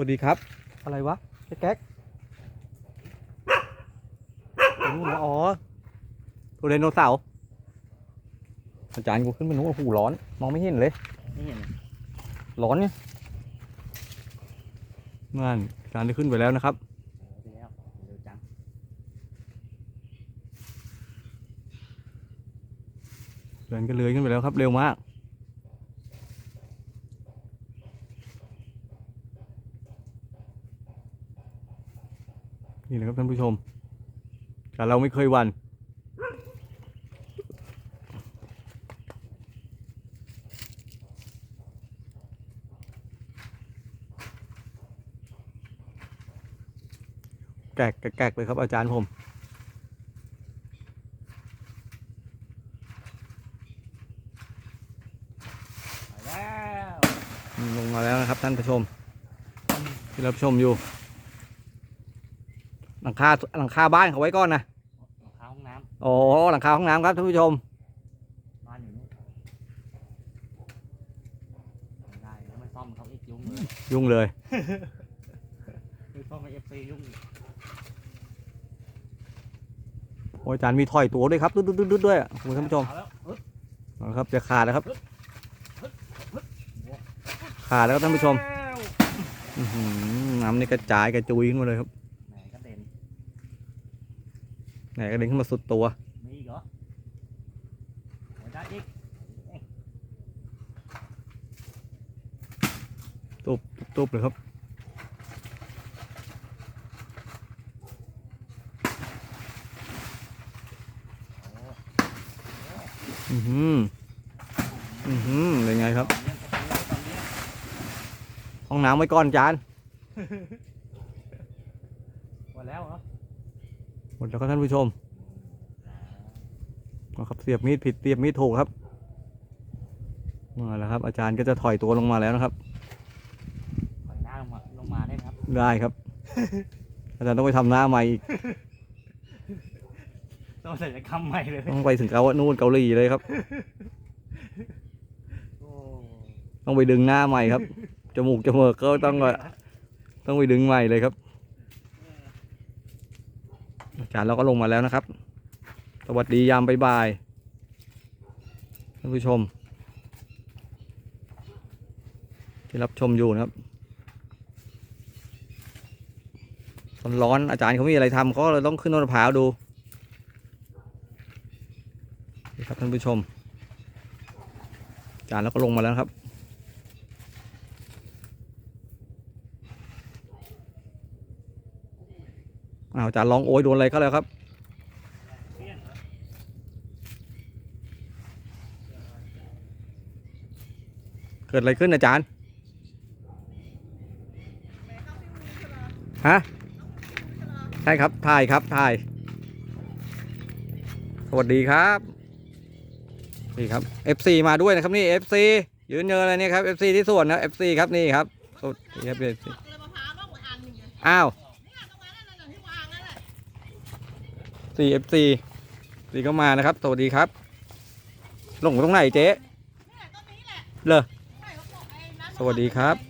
วัสดีครับ อะไรวะไอ้แก๊กไอ้นู่นนะอ๋อตัวไดโนเสาร์อาจารย์กูขึ้นไปนู้นโอ้โหร้อน มองไม่เห็นเลย ไม่เห็น ร้อนเนี่ยนั่นอาจารย์ได้ขึ้นไปแล้วนะครับไปแล้วเร็วจังเดินก็เลยขึ้นไปแล้วครับ เร็วมาก นี่นะครับท่านผู้ชม แต่เราไม่เคยหวันแกกแกกแกกเลยครับอาจารย์ผมไปแล้วลงมาแล้วนะครับท่านผู้ชมที่รับชมอยู่ หลังคาหลังคาบ้านเขาไว้ก่อนนะรองเท้าห้องน้โอ้หลังคาห้องน้ำครับท่านผู้ชมำบ้านอยู่นู่นไม่ได้แล้วไม่ซ่อมเขาอีกยุ่งเลยยุ่งเลย ไม่ซ่อมเอฟซียุ่งอีกโอ้ยอาจารย์มีถอยตัวด้วยครับดุดดุดดุดด้วยอะคุณท่านผู้ชมเอาแล้วอึ๊บเอาครับจะขาดแล้วครับ ขาดแล้วครับท่านผู้ชมแล้วอื้อหือน้ำนี่กระจายกระจุยขึ้นมาเลยครับ ไหนก็เด่น ไหนกระเด็นขึ้นมาสุดตัว มีอีกเหรอไม่ได้อีกตุ๊บเลยครับโอ้อือหือ อือหือเป็นไงครับตอนเนี้ยตอนเนี้ยห้องน้ำไว้ก่อนอาจารย์หมดแล้วเหรอห มดแล้วครับท่านผู้ชมเอาครับเสียบมีดผิดเสียบมีดถูกครับมาแล้วครับ อาจารย์ก็จะถอยตัวลงมาแล้วนะครับถอยหน้าลงมาลงมาได้ไหมครับ ได้ครับ อาจารย์ต้องไปทำหน้าใหม่อีกต้องศัลยกรรมใหม่เลยต้องไปถึงเกานู่นเกาหลีเลยครับ โอ้ต้องไปดึงหน้าใหม่ครับจมูกจมูกก็ต้องต้องไปดึงใหม่เลยครับ อาจารย์เราก็ลงมาแล้วนะครับ สวัสดียามบ่ายๆท่านผู้ชม ที่รับชมอยู่นะครับตอนร้อนอาจารย์เขามีอะไรทำเขาเลยต้องขึ้นต้นมะพร้าวดูครับท่านผู้ชม อาจารย์เราก็ลงมาแล้วครับ อ้าวอาจารย์ลองโอยโดนอะไรเขาแล้วครับเกิดอะไรขึ้นอาจารย์ ฮะ ใช่ครับถ่ายครับถ่าย สวัสดีครับ นี่ครับ FC มาด้วยนะครับนี่ FC ยืนเนินอะไรเนี่ยครับ FC ที่ส่วนนะ FC ครับนี่ครับสวัสดีครับ FC เลยมะพร้าวบ้างอันหนึ่งไงอ้าว เนี่ยตรงนั้นนั่นน่ะที่วางนั่นแหละ 4FC สีก็มานะครับ สวัสดีครับ ลงตรงไหนเจ๊เนี่ยต้นนี้แหละเหรอใช่เขาบอกไอ้นั้นสวัสดีครับไ